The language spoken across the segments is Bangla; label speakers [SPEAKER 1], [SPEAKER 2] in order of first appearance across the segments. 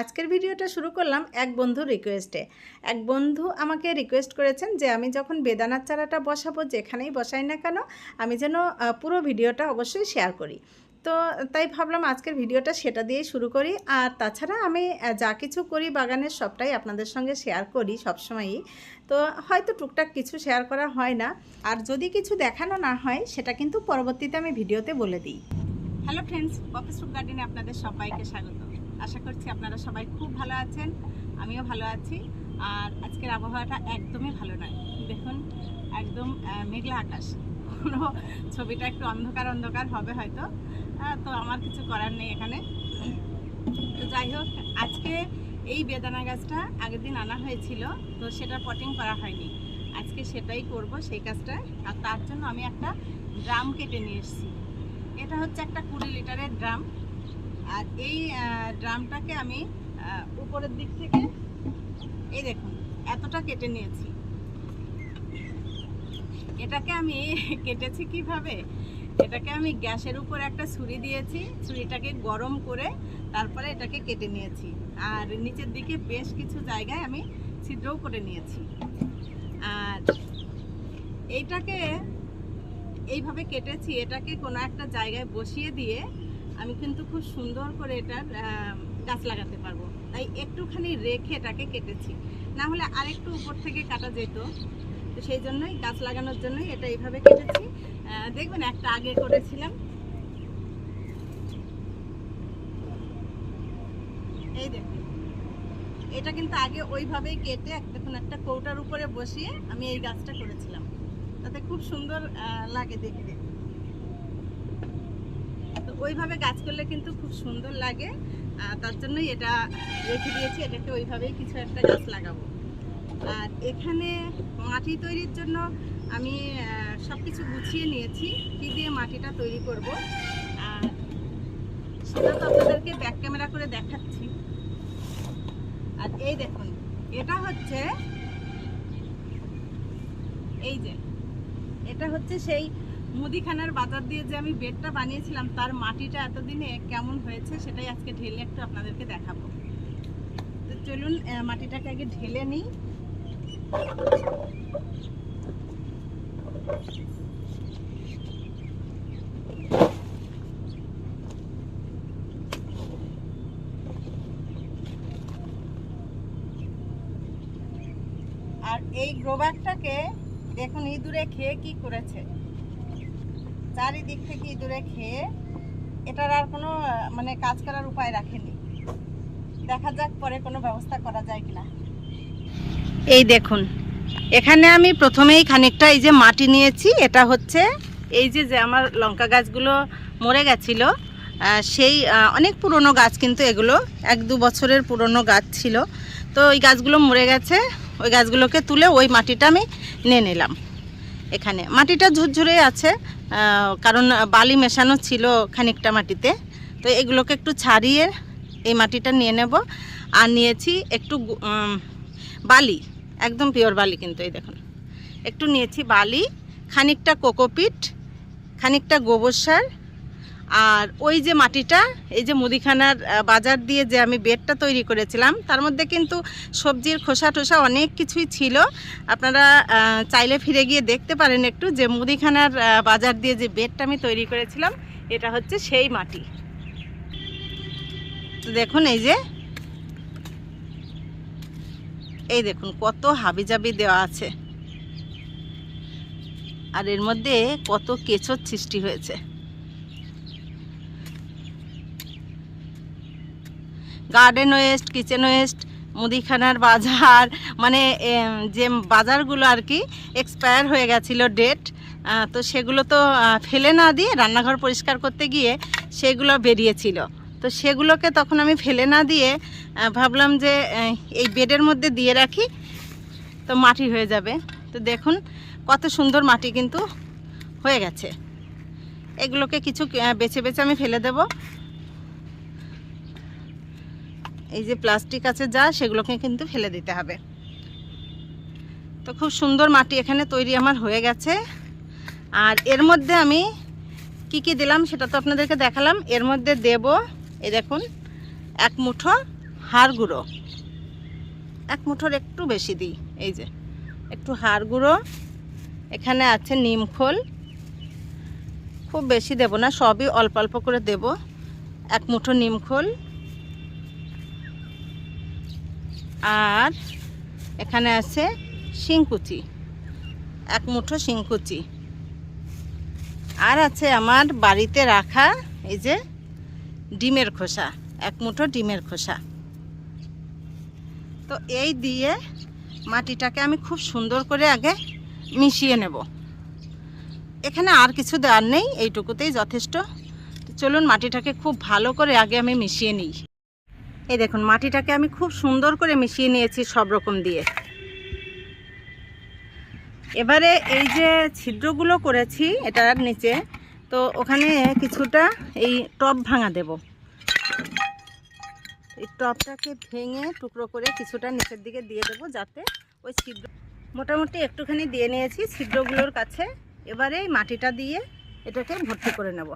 [SPEAKER 1] আজকের ভিডিওটা শুরু করলাম এক বন্ধুর রিকোয়েস্টে এক বন্ধু আমাকে রিকোয়েস্ট করেছেন যে, আমি যখন বেদানার চারাটা বসাবো, যেখানেই বসাই না কেন, আমি যেন পুরো ভিডিওটা অবশ্যই শেয়ার করি। তো তাই ভাবলাম আজকের ভিডিওটা সেটা দিয়েই শুরু করি। আর তাছাড়া আমি যা কিছু করি বাগানের সবটাই আপনাদের সঙ্গে শেয়ার করি সবসময়ই। তো হয়তো টুকটাক কিছু শেয়ার করা হয় না। আর যদি কিছু দেখানো না হয়, সেটা কিন্তু পরবর্তীতে আমি ভিডিওতে বলে দিই। হ্যালো ফ্রেন্ডস স্টুপ গার্ডেনে আপনাদের সবাইকে স্বাগত। আশা করছি আপনারা সবাই খুব ভালো আছেন, আমিও ভালো আছি। আর আজকের আবহাওয়াটা একদমই ভালো নয়। দেখুন, একদম মেঘলা আকাশ। পুরো ছবিটা একটু অন্ধকার অন্ধকার হবে হয়তো। তো আমার কিছু করার নেই এখানে। তো যাই হোক, আজকে এই বেদানা গাছটা আগের দিন আনা হয়েছিল, তো সেটা পটিং করা হয়নি। আজকে সেটাই করব সেই কাজটা। আর তার জন্য আমি একটা ড্রাম কেটে নিয়ে এসেছি। এটা হচ্ছে একটা কুড়ি লিটারের ড্রাম। আর এই ড্রামটাকে আমি উপরের দিক থেকে, এই দেখুন, এতটা কেটে নিয়েছি। এটাকে আমি কেটেছি কীভাবে? এটাকে আমি গ্যাসের উপর একটা ছুরি দিয়েছি, ছুরিটাকে গরম করে তারপরে এটাকে কেটে নিয়েছি। আর নিচের দিকে বেশ কিছু জায়গায় আমি ছিদ্রও করে নিয়েছি। আর এইটাকে এইভাবে কেটেছি, এটাকে কোনো একটা জায়গায় বসিয়ে দিয়ে আমি কিন্তু খুব সুন্দর করে এটার গাছ লাগাতে পারব। তাই একটুখানি রেখে এটাকে কেটেছি। না হলে আরেকটু উপর থেকে কাটা যেত। তো সেই জন্যই গাছ লাগানোর জন্যই এটা এইভাবে কেটেছি। দেখবেন একটা আগে করেছিলাম। এই দেখুন। এটা কিন্তু আগে ওইভাবেই কেটে দেখুন, একটা কৌটার উপরে বসিয়ে আমি এই গাছটা করেছিলাম। তাতে খুব সুন্দর লাগে দেখতে। তো ওইভাবে গাছ করলে কিন্তু খুব সুন্দর লাগে। তার জন্যই এটা রেখে দিয়েছি, এটাকে ওইভাবেই কিছু একটা গাছ লাগাবো। আর এখানে মাটি তৈরির জন্য আমি সব কিছু গুছিয়ে নিয়েছি, কি দিয়ে মাটিটা তৈরি করব। আর সেটা তো আপনাদেরকে ব্যাক ক্যামেরা করে দেখাচ্ছি। আর এই দেখুন, এটা হচ্ছে, এই যে, এটা হচ্ছে সেই মুদিখানার বাজার দিয়ে যে আমি বেডটা বানিয়েছিলাম, তার মাটিটা এতদিনে কেমন হয়েছে সেটাই আজকে ঢেলে একটু আপনাদেরকে দেখাবো। তো চলুন মাটিটাকে আগে ঢেলে নিই। আর এই গ্রোব্যাগটাকে দেখুন, ইঁদুরে খেয়ে কি করেছে। চারিদিক থেকে ইঁদুরে খেয়ে এটার আর কোনো মানে কাজ করার উপায় রাখেনি। দেখা যাক পরে কোনো ব্যবস্থা করা যায় কিনা। এই দেখুন, এখানে আমি প্রথমেই খানিকটা এই যে মাটি নিয়েছি, এটা হচ্ছে এই যে যে আমার লঙ্কা গাছগুলো মরে গেছিল সেই অনেক পুরনো গাছ কিন্তু এগুলো, এক দু বছরের পুরনো গাছ ছিল। তো ওই গাছগুলো মরে গেছে, ওই গাছগুলোকে তুলে ওই মাটিটা আমি নিয়ে নিলাম। এখানে মাটিটা ঝুরঝুরে আছে কারণ বালি মেশানো ছিল খানিকটা মাটিতে। তো এগুলোকে একটু ছাড়িয়ে এই মাটিটা নিয়ে নেব। আর নিয়েছি একটু বালি, একদম পিওর বালি কিন্তু এই দেখুন। একটু নিয়েছি বালি, খানিকটা কোকোপিট, খানিকটা গোবর সার আর ওই যে মাটিটা, এই যে মুদিখানার বাজার দিয়ে যে আমি বেডটা তৈরি করেছিলাম, তার মধ্যে কিন্তু সবজির খোসা টোসা অনেক কিছুই ছিল। আপনারা চাইলে ফিরে গিয়ে দেখতে পারেন একটু যে মুদিখানার বাজার দিয়ে যে বেডটা আমি তৈরি করেছিলাম, এটা হচ্ছে সেই মাটি। দেখুন এই যে, এই দেখুন কত হাবিজাবি দেওয়া আছে। আর এর মধ্যে কত কেঁচোর সৃষ্টি হয়েছে। গার্ডেন ওয়েস্ট কিচেন ওয়েস্ট মুদিখানার বাজার মানে যে বাজারগুলো আর কি এক্সপায়ার হয়ে গেছিল ডেট তো সেগুলো তো ফেলে না দিয়ে রান্নাঘর পরিষ্কার করতে গিয়ে সেগুলো বেরিয়েছিল। তো সেগুলোকে তখন আমি ফেলে না দিয়ে ভাবলাম যে এই বেডের মধ্যে দিয়ে রাখি, তো মাটি হয়ে যাবে। তো দেখুন কত সুন্দর মাটি কিন্তু হয়ে গেছে। এগুলোকে কিছু বেছে বেছে আমি ফেলে দেব। এই যে প্লাস্টিক আছে যা, সেগুলোকে কিন্তু ফেলে দিতে হবে। তো খুব সুন্দর মাটি এখানে তৈরি আমার হয়ে গেছে। আর এর মধ্যে আমি কি কি দিলাম সেটা তো আপনাদেরকে দেখালাম। এর মধ্যে দেব, এই দেখুন, এক মুঠো হাড় গুঁড়ো। এক মুঠোর একটু বেশি দিই, এই যে। একটু হাড় গুঁড়ো। এখানে আছে নিম খোল। খুব বেশি দেব না, সবই অল্প অল্প করে দেব। এক মুঠো নিম আর এখানে আছে শিংকুচি, এক মুঠো শিংকুচি। আর আছে আমার বাড়িতে রাখা এই যে ডিমের খোসা, এক মুঠো ডিমের খোসা। তো এই দিয়ে মাটিটাকে আমি খুব সুন্দর করে আগে মিশিয়ে নেব। এখানে আর কিছু দেওয়ার নেই, এইটুকুতেই যথেষ্ট। চলুন মাটিটাকে খুব ভালো করে আগে আমি মিশিয়ে নিই। এই দেখুন, মাটিটাকে আমি খুব সুন্দর করে মিশিয়ে নিয়েছি সব রকম দিয়ে। এবারে এই যে ছিদ্রগুলো করেছি, এটার নিচে, তো ওখানে কিছুটা এই টপ ভাঙা দেব। এই টপটাকে ভেঙে টুকরো করে কিছুটা নিচের দিকে দিয়ে দেবো যাতে ওই ছিদ্র মোটামুটি একটুখানি দিয়ে নিয়েছি ছিদ্রগুলোর কাছে। এবারে এই মাটিটা দিয়ে এটাকে ভর্তি করে নেব।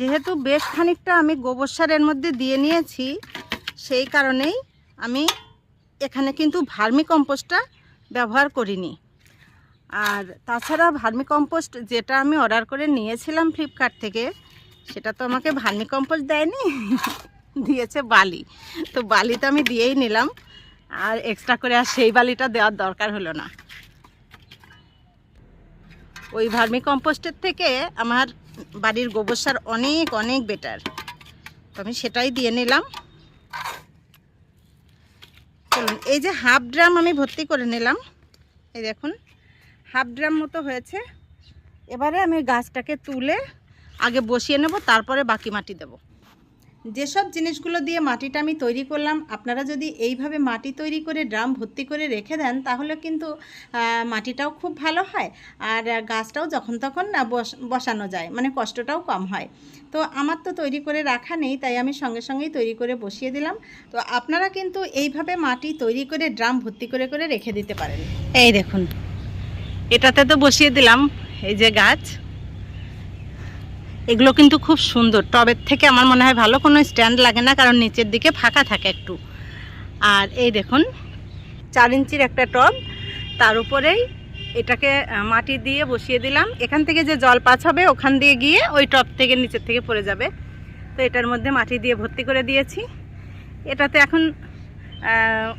[SPEAKER 1] যেহেতু বেশ খানিকটা আমি গোবর সারের মধ্যে দিয়ে নিয়েছি, সেই কারণেই আমি এখানে কিন্তু ভার্মি কম্পোস্টটা ব্যবহার করিনি। আর তাছাড়া ভার্মি কম্পোস্ট যেটা আমি অর্ডার করে নিয়েছিলাম ফ্লিপকার্ট থেকে, সেটা তো আমাকে ভার্মি কম্পোস্ট দেয়নি, দিয়েছে বালি। তো বালি তো আমি দিয়েই নিলাম, আর এক্সট্রা করে আর সেই বালিটা দেওয়ার দরকার হলো না। ওই ভার্মি কম্পোস্টের থেকে আমার বাড়ির গোবর সার অনেক অনেক বেটার তো আমি সেটাই দিয়ে নিলাম। চলুন, এই যে হাফ ড্রাম আমি ভর্তি করে নিলাম। এই দেখুন, হাফ ড্রাম মতো হয়েছে। এবারে আমি গাছটাকে তুলে আগে বসিয়ে নেব, তারপরে বাকি মাটি দেব। যেসব জিনিসগুলো দিয়ে মাটিটা আমি তৈরি করলাম, আপনারা যদি এইভাবে মাটি তৈরি করে, ড্রাম ভর্তি করে রেখে দেন, তাহলে কিন্তু মাটিটাও খুব ভালো হয়। আর গাছটাও যখন তখন না বস- বসানো যায় মানে কষ্টটাও কম হয়। তো আমার তো তৈরি করে রাখা নেই, তাই আমি সঙ্গে সঙ্গেই তৈরি করে বসিয়ে দিলাম। তো আপনারা কিন্তু এইভাবে মাটি তৈরি করে, ড্রাম ভর্তি করে করে রেখে দিতে পারেন। এই দেখুন, এটাতে তো বসিয়ে দিলাম, এই যে গাছ। এগুলো কিন্তু খুব সুন্দর। টবের থেকে আমার মনে হয় ভালো কোনো স্ট্যান্ড লাগে না, কারণ নিচের দিকে ফাঁকা থাকে একটু। আর এই দেখুন, চার ইঞ্চির একটা টব। তার উপরেই এটাকে মাটি দিয়ে বসিয়ে দিলাম। এখান থেকে যে জল পাস হবে, ওখান দিয়ে গিয়ে ওই টব থেকে নিচের থেকে পড়ে যাবে। তো এটার মধ্যে মাটি দিয়ে ভর্তি করে দিয়েছি। এটাতে এখন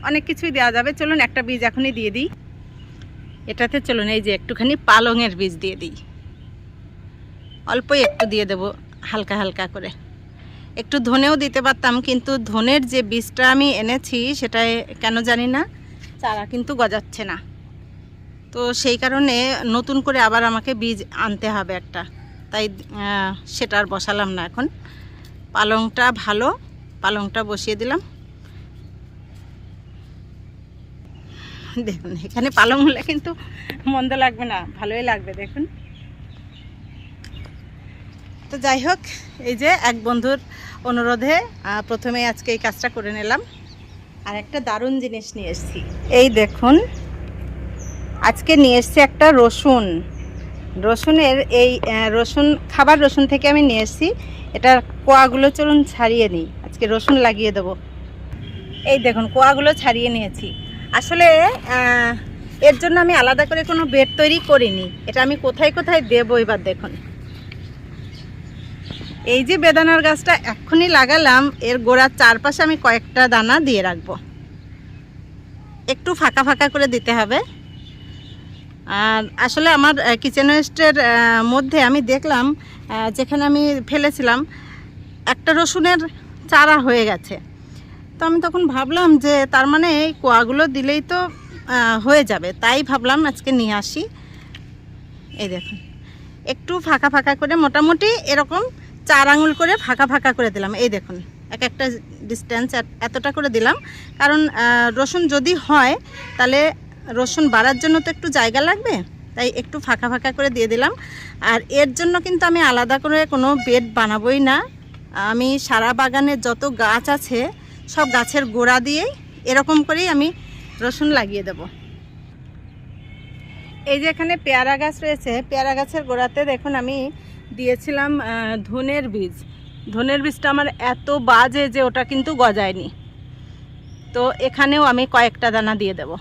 [SPEAKER 1] অনেক কিছুই দেওয়া যাবে। চলুন একটা বীজ এখনই দিয়ে দিই। এটাতে চলুন, এই যে একটুখানি পালংয়ের বীজ দিয়ে দিই। অল্পই একটু দিয়ে দেব, হালকা হালকা করে। একটু ধনেও দিতে পারতাম, কিন্তু ধনের যে বীজটা আমি এনেছি সেটায় কেন জানি না, চারা কিন্তু গজাচ্ছে না। তো সেই কারণে নতুন করে আবার আমাকে বীজ আনতে হবে একটা। তাই সেটা আর বসালাম না এখন। পালংটা ভালো, পালংটা বসিয়ে দিলাম। দেখুন, এখানে পালং হলে কিন্তু মন্দ লাগবে না, ভালোই লাগবে, দেখুন। তো যাই হোক, এই যে এক বন্ধুর অনুরোধে প্রথমে আজকে এই কাজটা করে নিলাম। আর একটা দারুণ জিনিস নিয়ে এসেছি। এই দেখুন, আজকে নিয়ে এসেছি একটা রসুন। রসুনের এই রসুন, খাবার রসুন থেকে আমি নিয়ে এসেছি। এটার কোয়াগুলো চলুন ছাড়িয়ে নিই। আজকে রসুন লাগিয়ে দেবো। এই দেখুন, কোয়াগুলো ছাড়িয়ে নিয়েছি। আসলে এর জন্য আমি আলাদা করে কোনো বেড তৈরি করিনি। এটা আমি কোথায় কোথায় দেবো এবার দেখুন। এই যে বেদানার গাছটা এক্ষুনি লাগালাম, এর গোড়ার চারপাশে আমি কয়েকটা দানা দিয়ে রাখব। একটু ফাঁকা ফাঁকা করে দিতে হবে। আর আসলে আমার কিচেন ওয়েস্টের মধ্যে আমি দেখলাম যেখানে আমি ফেলেছিলাম, একটা রসুনের চারা হয়ে গেছে। তো আমি তখন ভাবলাম যে তার মানে এই কোয়াগুলো দিলেই তো হয়ে যাবে। তাই ভাবলাম আজকে নিয়ে আসি। এই দেখুন, একটু ফাঁকা ফাঁকা করে মোটামুটি এরকম চার আঙুল করে ফাঁকা ফাঁকা করে দিলাম। এই দেখুন, এক একটা ডিস্টেন্স এতটা করে দিলাম। কারণ রসুন যদি হয়, তাহলে রসুন বাড়ার জন্য তো একটু জায়গা লাগবে, তাই একটু ফাঁকা ফাঁকা করে দিয়ে দিলাম। আর এর জন্য কিন্তু আমি আলাদা করে কোনো বেড বানাবোই না। আমি সারা বাগানে যত গাছ আছে, সব গাছের গোড়া দিয়েই এরকম করেই আমি রসুন লাগিয়ে দেব। এই যে এখানে পেয়ারা গাছ রয়েছে, পেয়ারা গাছের গোড়াতে দেখুন আমি দিয়েছিলাম ধনের বীজ। ধনের বীজটা আমার এত বাজে যে ওটা কিন্তু গজায়নি। তো এখানেও আমি কয়েকটা দানা দিয়ে দেব।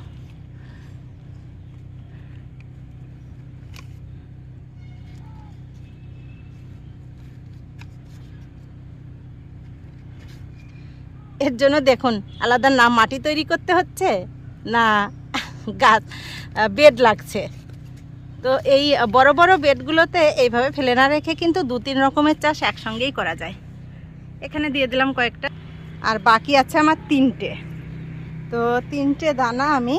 [SPEAKER 1] এর জন্য দেখুন, আলাদা না মাটি তৈরি করতে হচ্ছে, না গাছ বেড লাগছে। তো এই বড় বড় বেডগুলোতে এইভাবে ফেলে না রেখে কিন্তু দু তিন রকমের চাষ একসঙ্গেই করা যায়। এখানে দিয়ে দিলাম কয়েকটা। আর বাকি আছে আমার তিনটে। তো তিনটে দানা আমি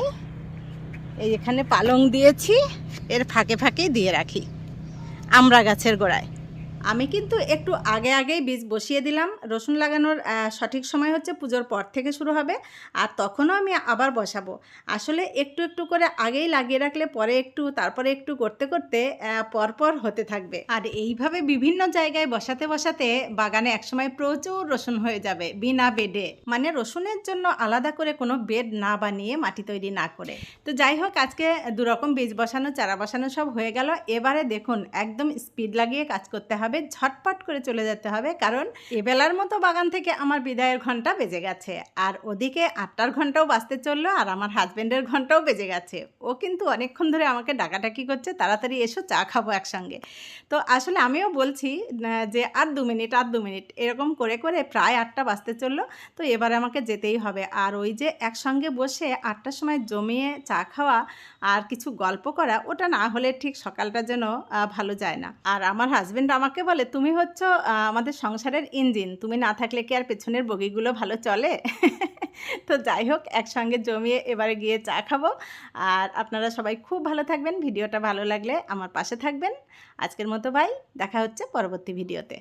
[SPEAKER 1] এই এখানে পালং দিয়েছি, এর ফাঁকে ফাঁকেই দিয়ে রাখি। আমরা গাছের গোড়ায়। আমি কিন্তু একটু আগে আগেই বীজ বসিয়ে দিলাম। রসুন লাগানোর সঠিক সময় হচ্ছে পুজোর পর থেকে শুরু হবে আর তখনও আমি আবার বসাবো। আসলে একটু একটু করে আগেই লাগিয়ে রাখলে পরে একটু, তারপরে একটু করতে করতে পরপর হতে থাকবে। আর এইভাবে বিভিন্ন জায়গায় বসাতে বসাতে বাগানে একসময় প্রচুর রসুন হয়ে যাবে বিনা বেডে মানে রসুনের জন্য আলাদা করে কোনো বেড না বানিয়ে মাটি তৈরি না করে। তো যাই হোক, আজকে দুরকম বীজ বসানো, চারা বসানো সব হয়ে গেল। এবারে দেখুন, একদম স্পিড লাগিয়ে কাজ করতে হবে। ঝটপট করে চলে যেতে হবে, কারণ এবেলার মতো বাগান থেকে আমার বিদায়ের ঘণ্টা বেজে গেছে। আর ওদিকে আটটার ঘন্টাও বাজতে চলল, আর আমার হাজব্যান্ডের ঘন্টাও বেজে গেছে। ও কিন্তু অনেকক্ষণ ধরে আমাকে ডাকাডাকি করছে, তাড়াতাড়ি এসো, চা খাব একসঙ্গে। তো আসলে আমিও বলছি যে আর দু মিনিট, আর দু মিনিট, এরকম করে করে প্রায় আটটা বাজতে চলল, তো এবার আমাকে যেতেই হবে। আর ওই যে একসঙ্গে বসে আটটার সময় জমিয়ে চা খাওয়া আর কিছু গল্প করা, ওটা না হলে ঠিক সকালটা যেন ভালো যায় না। আর আমার হাজবেন্ড আমাকে বলে, তুমি হচ্ছ আমাদের সংসারের ইঞ্জিন। তুমি না থাকলে কি আর পেছনের বগিগুলো ভালো চলে? তো যাই হোক, একসঙ্গে জমিয়ে এবারে গিয়ে চা খাব। আর আপনারা সবাই খুব ভালো থাকবেন। ভিডিওটা ভালো লাগলে আমার পাশে থাকবেন। আজকের মতো ভাই, দেখা হচ্ছে পরবর্তী ভিডিওতে।